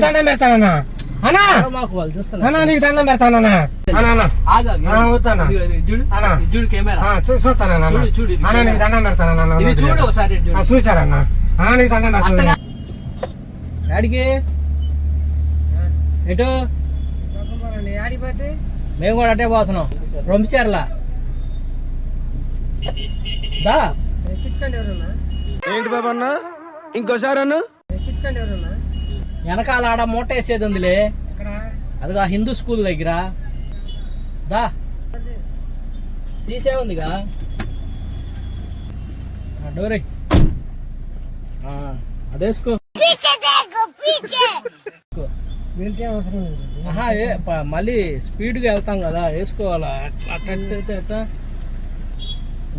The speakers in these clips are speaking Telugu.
దండం పెడతానన్నా అన్నా. మాకు వాళ్ళు చూస్తున్నా అన్నా నీకు దండం పెడతానన్నా చూడు కెమెరా. చూస్తానన్నా అన్నా. నీకు దండం పెడతానన్నా ఇది చూడు ఒకసారి చూశారన్నా అన్నా? నీకు దండం పెడతాను ఎటు? ఆడిపోతే మేము కూడా అటే పోతున్నాం. రొంపిచారులా. దా. ఎక్కించుకోండి ఎవరన్నా. ఏంటి బాబా అన్న ఇంకోసారి అన్న. వెనకాల ఆడ మూట వేసేది ఉందిలే. అదిగా హిందూ స్కూల్ దగ్గర. దా. తీసే ఉందిగా. ఆ, డోరే. ఆ, అదేసుకో. మళ్ళీ స్పీడ్గా వెళ్తాం కదా వేసుకోవాలా? అట్లా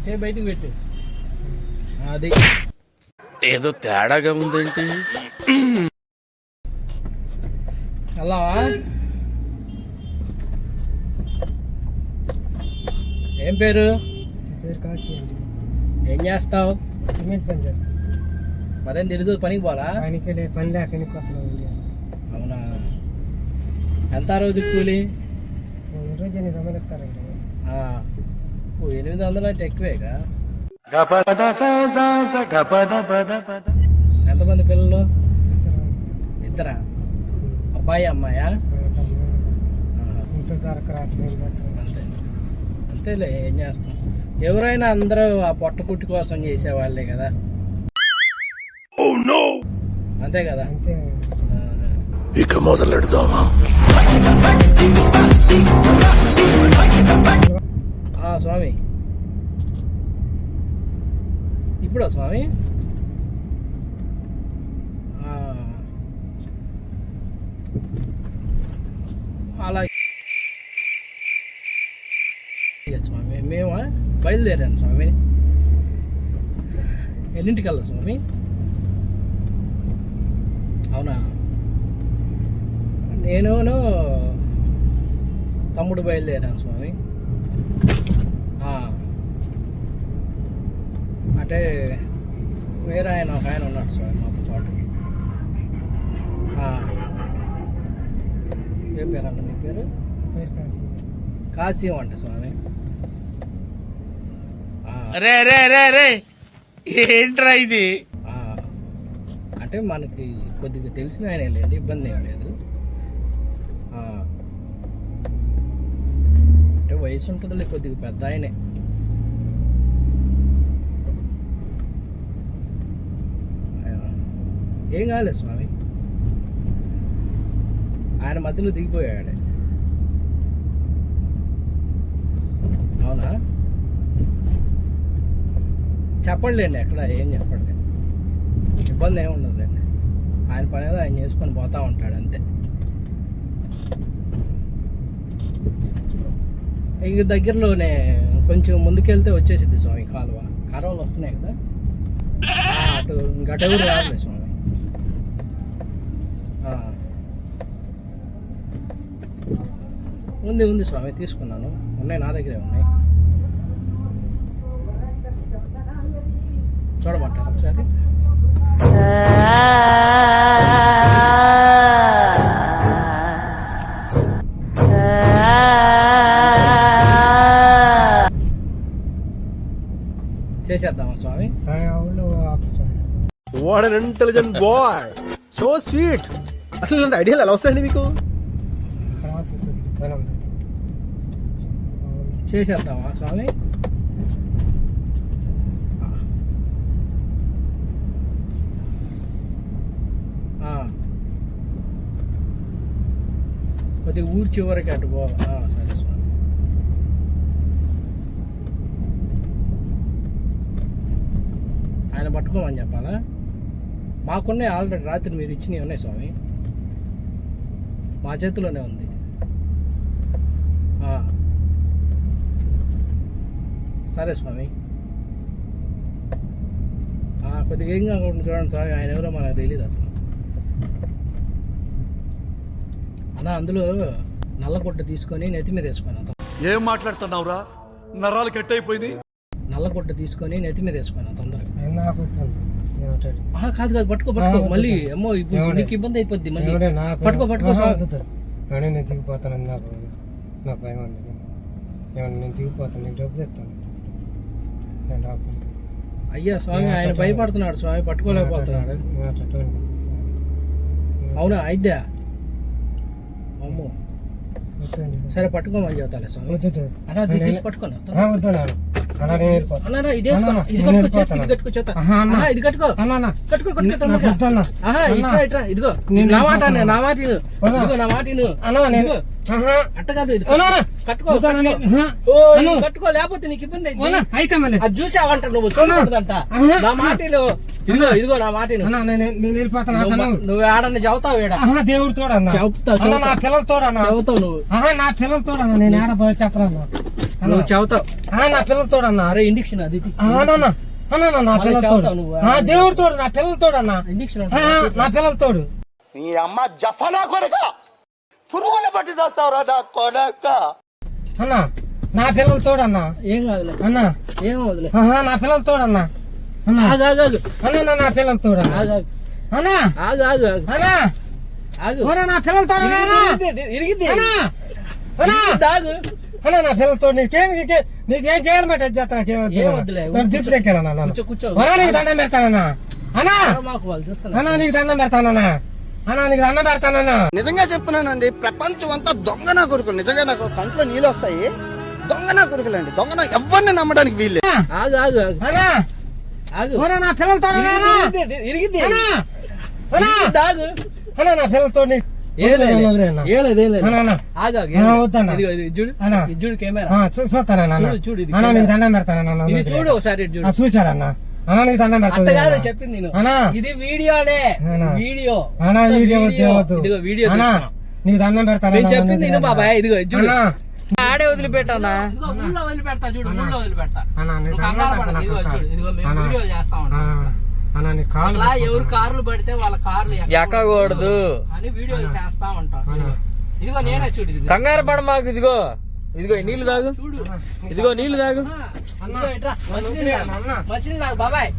చేయి బయటికి పెట్టు. అది. ఏదో తేడాగా ఉందేంటి? వెళ్దామా ఏం పేరు? పేరు కాశీ అండి. ఏం చేస్తావు? సిమెంట్ పని చేస్తాను మరేం తెలియదు పనికి పోలా పనికి లే పని లేక కొత్తలో ఉంది అవునా? ఎంత ఆ రోజు కూలి? రోజు గమనిస్తారండి ఆ, ఓ ఎనిమిది వందలు అంటే ఎక్కువేగా? ఎంతమంది పిల్లలు? ఇద్దరా? అబ్బాయి అమ్మాయా? అంతే. అంతేలే ఏం చేస్తాం? ఎవరైనా అందరూ ఆ పొట్ట కుట్టి కోసం చేసేవాళ్ళే కదా. అంతే కదా? ఇక మొదలెడదామా? ఆ, స్వామి. ఇప్పుడా స్వామి? అలా స్వామి మేము బయలుదేరాను స్వామి. ఎన్నింటికల్లా స్వామి? అవునా? నేను తమ్ముడు బయలుదేరాను స్వామి. ఆ. అంటే వేరే ఆయన ఒక ఆయన ఉన్నాడు స్వామి మాతో పాటు. ఏం పేరు అన్న నీ పేరు కాశీ అంట స్వామి రే రే రే రే ఏంట్రా ఇది. అంటే మనకి కొద్దిగా తెలిసిన ఆయన లేండి ఇబ్బంది ఏం లేదు. అంటే వయసు ఉంటుందిలే కొద్దిగా పెద్ద ఆయనే ఆ. ఏం కాలేదు స్వామి. ఆయన మధ్యలో దిగిపోయాడు. అవునా? చెప్పండి ఎక్కడ ఏం చెప్పండి ఇబ్బంది ఏమి ఉండదులేండి ఆయన పని ఏదో ఆయన చేసుకొని పోతా ఉంటాడు అంతే. ఇక దగ్గరలోనే కొంచెం ముందుకెళ్తే వచ్చేసిద్ది స్వామి కాలువ. కాలువలు వస్తున్నాయి కదా? అటు గటూరు ఊరు స్వామి ఆ. ఉంది ఉంది స్వామి తీసుకున్నాను. ఉన్నాయి నా దగ్గరే ఉన్నాయి. చూడమంటారు ఒకసారి? చేసేద్దామా స్వామి? What an intelligent boy so sweet అసలు ఇలాంటి ఐడియాలు ఎలా వస్తాయండి మీకు ఇక్కడ ఆపు కొద్దిగా పని ఉంది చేసేద్దామా స్వామి? కొద్దిగా ఊరి చివరికి అటు పో సరే స్వామి. ఆయన పట్టుకోమని చెప్పాలా? మాకున్నాయి ఆల్రెడీ రాత్రి మీరు ఇచ్చినవి ఉన్నాయి స్వామి. మా చేతిలోనే ఉంది ఆ. సరే స్వామి. ఆ, కొద్దిగా ఏం కాకుండా చూడండి స్వామి ఆయన ఎవరో మనకు తెలియదు అసలు. అలా అందులో నల్లగుడ్డ తీసుకొని నెత్తి మీద వేసుకున్నాను. ఏం మాట్లాడుతున్నావురా? నరాలు కట్ అయిపోయింది నల్లగుడ్డ తీసుకొని నెత్తి మీద వేసుకున్నాను తొందరగా. కాదు కాదు పట్టుకో పట్టుకో. మళ్ళీ. అమ్మో ఇప్పుడు? నీకు ఇబ్బంది అయిపోద్ది మళ్ళీ. పట్టుకో, పట్టుకో, నేను దిగిపోతానని నాకు నాకు భయం అండి. ఏమన్నా నేను దిగిపోతాను నీకు డబ్బులు ఇస్తాను నేను అయ్యా స్వామి ఆయన భయపడుతున్నాడు స్వామి పట్టుకోలేకపోతున్నాడు. అవునా అయిద్దా? అమ్మో. సరే పట్టుకోమని చెబుతాలే స్వామి. అలా తీసి పట్టుకోనా? ఇది కట్టుకో. ఇదిగో. నా మాట మాట. ఇదిగో మాట నేను అట్ట కాదు ఇది. కట్టుకో కట్టుకో. లేకపోతే నీకు ఇబ్బంది అయితే. అది చూసావంట నువ్వు చూడకూడదంట. ఆహా. నా మాట. ఇదిగో ఇదిగో నా మాట నేను వెళ్ళిపోతాను నువ్వు ఆడని చదువుతావు ఆహా దేవుడు తోడన్నా చెప్తా, అన్నా చెప్తా. నా పిల్లలు తోడన్నా చదువుతావు నువ్వు. నా పిల్లలు తోడన్నా నేను ఆడ పోయి చెప్పరన్నా నువ్వు ఆహా నా పిల్లలు తోడన్నా అరే ఇండిక్షన్ అది అన్నా నా మళ్ళీ పిల్లలు తోడు చదువుతావు నువ్వు. ఆ దేవుడు తోడు నా పిల్లలు తోడన్నా ఇండిక్షన్ నా పిల్లలు తోడు నీ అమ్మ జఫనా కొడక! పురుగుల పట్టి చేస్తావురా నా కొడక! అన్నా నా పిల్లలు తోడన్నా ఏం కాదులే. అన్నా. ఏం వదిలే ఆహా నా పిల్లలు తోడన్నా అన్నా. ఆగు అన్నా నా- నా పిల్లలు తోడన్నా ఆగు ఆగు. అన్నా. ఆగు ఆగు ఆగు. అన్నా. ఆగు. నా పిల్లలు తోడన్నా అన్నా. అన్నా. అన్నా ఆగు. అన్నా నా పిల్లలు తోడు నీకేం నీకే- చేయాలన్నమాట అది చేస్తా నాకేం వద్దు? ఏం వద్దులే, నేను దిప్పు ఎక్కాలన్నా అన్నా నీకు దండం పెడతానన్నా అన్నా. వాళ్ళు అన్నా నీకు దండం పెడతానన్నా అన్నా. నీకు దండం పెడతానన్నా నిజంగా చెప్తున్నానండి ప్రపంచం అంతా దొంగ నా కొడుకులు. నిజంగా నాకు కంట్లో నీళ్ళు వస్తాయి. దొంగ నా కొడుకులండి. దొంగ నా ఎవరిని నమ్మడానికి వీల్లేదు. ఆగు ఆగు ఆగు. అన్నా. ఆగు. ఓరా నా పిల్లలు తోడన్నా అన్నా. అన్నా. నా పిల్లలు చూడు కెమెరా. చూస్తానన్నా చూడు, చూడు, నీకు. దండం పెడతానన్నా ఒకసారి అన్నా. నీకు దండం పెడతాను చెప్పింది నేను. ఇది వీడియోనే. వీడియో. అన్నా వీడియో వద్దు వద్దు. ఇదిగో వీడియో అన్నా తీస్తున్నా. నీకు దండం పెడతాను నేను చెప్పింది బాబాయ్ ఇదిగో చూడు. ఆడే వదిలిపెట్టానా వదిలిపెడతా చూడు వదిలిపెడతా. కంగారు. ఇదిగో చూడు ఇదిగో. వీడియో చేస్తా ఉంటాం అన్నా నీ కాలు అట్లా ఎవరు కార్లు పడితే వాళ్ళ కార్లు ఎక్కకూడదు అని వీడియో చేస్తా ఉంటాం ఇదిగో. నేనే చూడు ఇదిగో. కంగారు పడ మాకు ఇదిగో. ఇదిగో ఈ నీళ్ళు తాగు. చూడు. ఇదిగో నీళ్ళు తాగు. ఇదిగో ఇట్రా. మంచినీళ్ళు తాగు. అన్నా. మంచినీళ్ళు తాగు బాబాయ్.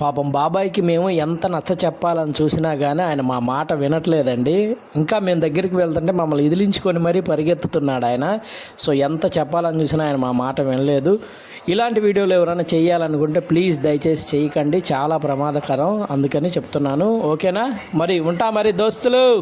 పాపం బాబాయ్కి మేము ఎంత నచ్చ చెప్పాలని చూసినా కానీ ఆయన మా మాట వినట్లేదండి. ఇంకా మేము దగ్గరికి వెళ్తుంటే మమ్మల్ని ఇదిలించుకొని మరీ పరిగెత్తుతున్నాడు ఆయన. సో ఎంత చెప్పాలని చూసినా ఆయన మా మాట వినలేదు. ఇలాంటి వీడియోలు ఎవరైనా చేయాలనుకుంటే ప్లీజ్ దయచేసి చేయకండి. చాలా ప్రమాదకరం. అందుకని చెప్తున్నాను. ఓకేనా? మరి ఉంటా మరి దోస్తులు!